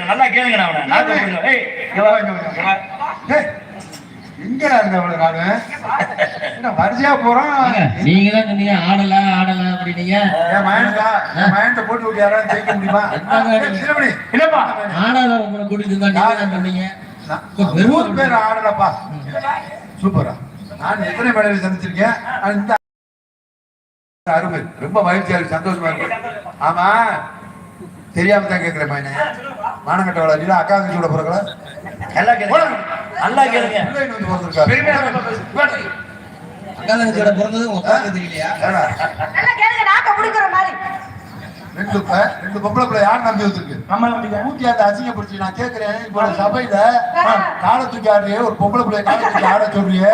இங்க வா, இங்க வா, இங்க வா. டேய், எங்கடா இருந்த அவ்வளவு நாளு? என்ன வரிசையா போறோம் நீங்க தான் சொன்னீங்க ஆடல ஆடல அப்படின்னீங்க? என் மகன்டா, என் மகன்கிட்ட போட்டு விட்டு யாராவது ஜெயிக்க முடியுமா? என்னங்க ஏய், சிறுமணி, இல்லப்பா ஆடாத உங்களை கூட்டிட்டு இருந்தா நீங்க தான் சொன்னீங்க? நான் நூறு பேர் ஆடலப்பா. சூப்பரா. நான் எத்தனை மேடையில் சந்திச்சிருக்கேன் இந்த அருமை. ரொம்ப மகிழ்ச்சியா இருக்கு சந்தோஷமா இருக்கு. ஆமா. தெரியாம தான் கேட்கிறேன் மகனே மானங்கட்டவள இல்ல அக்கா தங்கச்சியோட பிறகுல நல்லா கேளுங்க. நல்லா கேளுங்க. அக்கா பிறந்தது உங்க அக்காவுக்கு தெரியலையா நல்லா கேளுங்க நாக்க முடிக்கிற மாதிரி. ரெண்டு ப- ரெண்டு பொம்பளை பிள்ளை யார் நம்பி வச்சிருக்கு நம்ம. ஊட்டி அந்த அசிங்கப்படுத்தி நான் கேட்கிறேன் இப்போ சபையில காலை தூக்கி ஆடுறியே ஒரு பொம்பளை பிள்ளைய காலை தூக்கி ஆட சொல்றியே.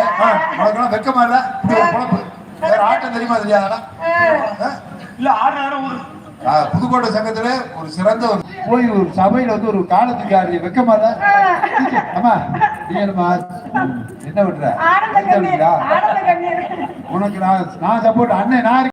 உனக்கு வெக்கமா இல்ல? இப்படி ஒரு பொழப்பு. வேற ஆட்டம் தெரியுமா தெரியாதா? இல்ல ஆடுறாரு ஒரு ஆ, புதுக்கோட்டை சங்கத்துல ஒரு சிறந்த ஒரு போய் ஒரு சபையில வந்து ஒரு காலத்துக்கு வெக்கமா இல்ல? அம்மா நீ என்னம்மா? என்ன பண்ற? உனக்கு நான் நான் சப்போர்ட் அண்ணன் நான்